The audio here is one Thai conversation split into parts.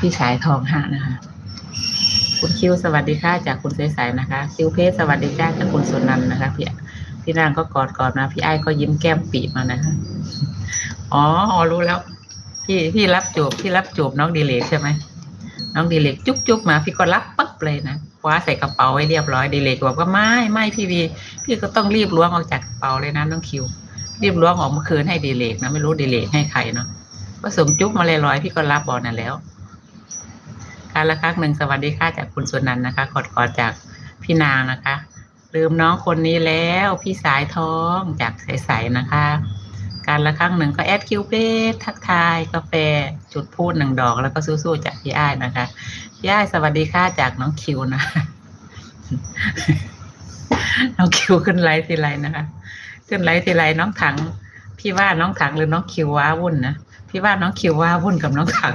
พี่สายทองห้านะคะ คุณคิวสวัสดีค่ะจากคุณใสๆนะคะ คิวเพชรสวัสดีจ้าจากคุณสุนันนะคะพี่พี่นางก็กอดกอดมาพี่ไอ้ก็ยิ้มแก้มปีมานะคะอ๋ออ๋อรู้แล้ว พี่พี่รับจูบพี่รับจูบน้องดีเลกใช่ไหมน้องดีเลกจุ๊บจุ๊บมาพี่ก็รับปั๊บเลยนะคว้าใส่กระเป๋าไว้เรียบร้อยดีเลกบอกว่าไม่ไม่พี่วีพี่ก็ต้องรีบล้วงออกจากกระเป๋าเลยนะน้องคิว รีบล้วงออกมาคืนให้ดีเลกนะไม่รู้ดีเลกให้ใครเนาะก็ส่งจุ๊บมาลอยๆพี่ก็รับบอกนั่นแล้ว การละครั้งหนึ่งสวัสดีค่ะจากคุณสุนันนะคะกอดกอดจากพี่นางนะคะ ลืมน้องคนนี้แล้วพี่สายทองจากใสๆนะคะ การละครั้งหนึ่งก็แอดคิวเปทักทายกาแฟจุดพูดหนึ่งดอกแล้วก็สู้ๆจากพี่อ้ายนะคะพี่อ้ายสวัสดีค่ะจากน้องคิวนะน้องคิวขึ้นไลฟ์ทีไรนะคะ ขึ้นไลฟ์ทีไรน้องถัง พี่ว่าน้องถังหรือน้องคิวว้าวุ่นนะพี่ว่าน้องคิวว้าวุ่นกับน้องถัง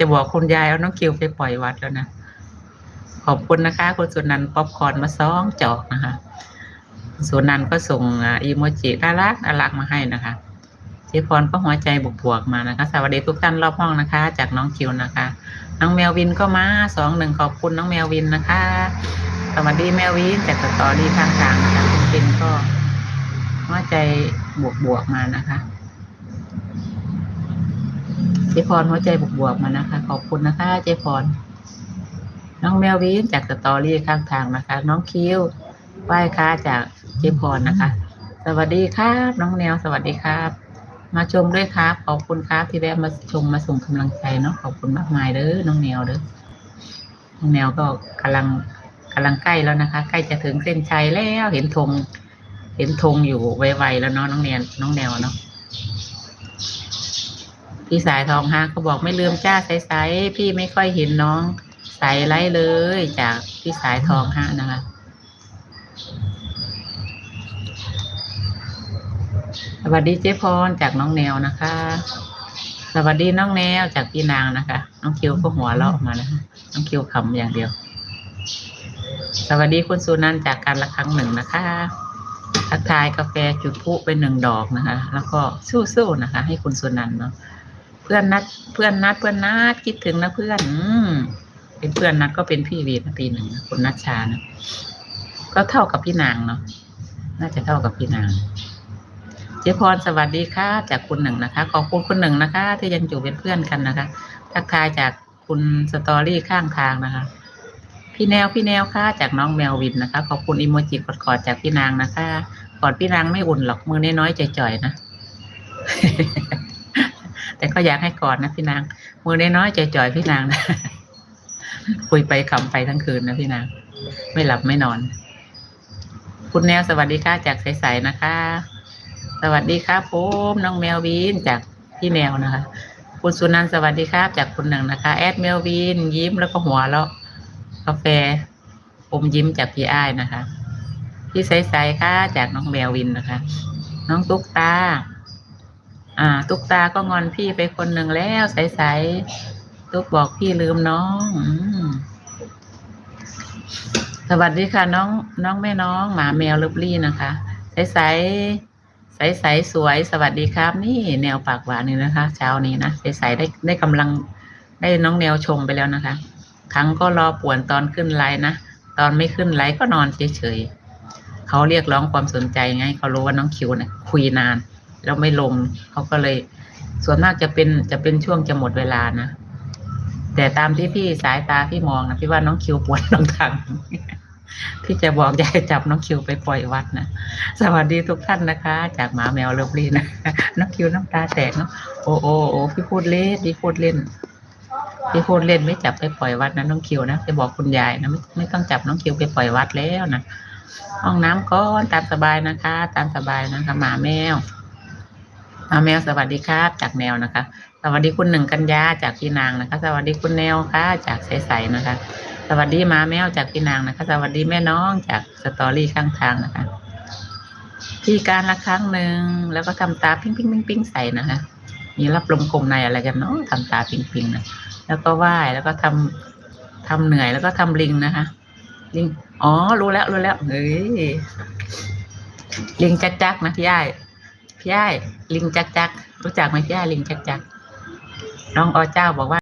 จะบอกคุณยายเอาน้องคิวไปปล่อยวัดแล้วนะ ขอบคุณนะคะ คุณสุนันท์ป๊อปคอนมาซองจอกนะคะสุนันท์ก็ส่งอีโมจิน่ารักน่ารักมาให้นะคะเจพรก็หัวใจบวกๆมานะคะ สวัสดีทุกท่านรอบห้องนะคะ จากน้องคิวนะคะ น้องแมววินก็มาสองหนึ่งขอบคุณน้องแมววินนะคะ สวัสดีแมววินจากสตอรี่ข้างทางนะคะคุณปินก็หัวใจบวกๆมานะคะ เจพรหัวใจบวกๆมานะคะ ขอบคุณนะคะ เจพร น้องแมววินจากสตอรี่ข้างทางนะคะ น้องคิวไหว้ค้าจากเจพรนะคะ สวัสดีครับ น้องแนวสวัสดีครับ มาชมด้วยครับ ขอบคุณครับที่แวะมาชมมาส่งกำลังใจเนาะขอบคุณมากมายเด้อน้องแนวเด้อน้องแนวก็กำลังกำลังใกล้แล้วนะคะ ใกล้จะถึงเส้นชัยแล้วเห็นธงเห็นธงอยู่ไวๆแล้วเนาะน้องแนวน้องแนวเนาะ พี่สายทองฮะก็บอกไม่ลืมจ้าใสๆพี่ไม่ค่อยเห็นน้อง ใสไลฟ์เลย จากพี่สายทองฮะนะคะสวัสดีเจ๊พรจากน้องแนวนะคะ สวัสดีน้องแนวจากพี่นางนะคะ น้องคิวก็หัวเราะออกมานะคะน้องคิวขำอย่างเดียว สวัสดีคุณสุนันจากการละครั้งหนึ่งนะคะทักทายกาแฟจุดพุไปหนึ่งดอกนะคะ แล้วก็สู้ๆนะคะ ให้คุณสุนันเนาะ พื่อนนัด เพื่อนนัด เพื่อนนัดคิดถึงนะเพื่อน อืมเป็นเพื่อนนัดก็เป็นพี่วีนปีหนึ่งนะคุณนัชชานะก็เท่ากับพี่นางเนาะน่าจะเท่ากับพี่นางเจ๊พรสวัสดีค่ะ จากคุณหนึ่งนะคะ ขอบคุณคุณหนึ่งนะคะ ที่ยังอยู่เป็นเพื่อนกันนะคะทักทายจากคุณสตอรี่ข้างทางนะคะ พี่แนวพี่แนวค่ะ จากน้องแมววินนะคะ ขอบคุณอิโมจิกอดจากพี่นางนะคะกอดพี่นางไม่อุ่นหรอกมือน้อยๆจ่อยๆนะ แต่ก็อยากให้กอดนะพี่นาง มือน้อยๆจ่อยพี่นางนะคุยไปขำไปทั้งคืนนะพี่นาง ไม่หลับไม่นอน คุณแนวสวัสดีค่ะจากใสๆนะคะ สวัสดีครับผมน้องแมววินจากพี่แมวนะคะ คุณสุนันท์สวัสดีครับ จากคุณหนึ่งนะคะ แอดแมววินยิ้มแล้วก็หัวแล้วกาแฟอมยิ้มจากพี่อ้ายนะคะ พี่ใสๆค่ะจากน้องแมววินนะคะ น้องตุ๊กตา อ่า ตุ๊กตาก็งอนพี่ไปคนหนึ่งแล้วใสๆตุ๊กบอกพี่ลืมน้องอสวัสดีค่ะ น้อง น้องแม่น้อง หมาแมวลิฟลี่นะคะ ใสๆใสๆสสวย สวัสดีครับ นี่แนวปากหวานนี่นะคะ เช้านี้นะใสๆได้ได้กำลังได้น้องแนวชมไปแล้วนะคะ ครั้งก็รอป่วนตอนขึ้นไลน์นะตอนไม่ขึ้นไลน์ก็นอนเฉยๆเขาเรียกร้องความสนใจไงเขารู้ว่าน้องคิวเนี่ยคุยนาน แล้วไม่ลงเขาก็เลย ส่วนมากจะเป็นจะเป็นช่วงจะหมดเวลานะแต่ตามที่พี่สายตาพี่มองนะพี่ว่าน้องคิวปวดน้องทางพี่จะบอกอยากจับน้องคิวไปปล่อยวัดนะสวัสดีทุกท่านนะคะ จากหมาแมวเลิฟลี่นะน้องคิวน้ำตาแตกเนาะโอ้โอ้โอ้พี่พูดเล่นพี่พูดเล่นพี่พูดเล่นไม่จับไปปล่อยวัดนะน้องคิวนะจะบอกคุณยายนะไม่ไม่ต้องจับน้องคิวไปปล่อยวัดแล้วนะห้องน้ำก่อนตามสบายนะคะ ตามสบายนะคะหมาแมว หมาแมวสวัสดีครับ จากแนวนะคะ สวัสดีคุณหนึ่งกันยาจากพี่นางนะคะ สวัสดีคุณแนวค่ะ จากใสๆนะคะ สวัสดีหมาแมวจากพี่นางนะคะ สวัสดีแม่น้องจากสตอรี่ข้างทางนะคะพี่การละครั้งหนึ่งแล้วก็ทำตาปิ้งปิ้งปิ้งปิ้งใส่นะคะมีรับลมคมในอะไรกันเนาะทำตาปิ้งปิ้งนะแล้วก็ไหว้แล้วก็ทำทำเหนื่อยแล้วก็ทำลิงนะคะลิงอ๋อรู้แล้วรู้แล้วเฮ้ยลิงจักจักนะพี่อ้ พี่อ้ลิงจักจักรู้จักไหมพี่อ้ลิงจักจักน้องอเจ้าบอกว่า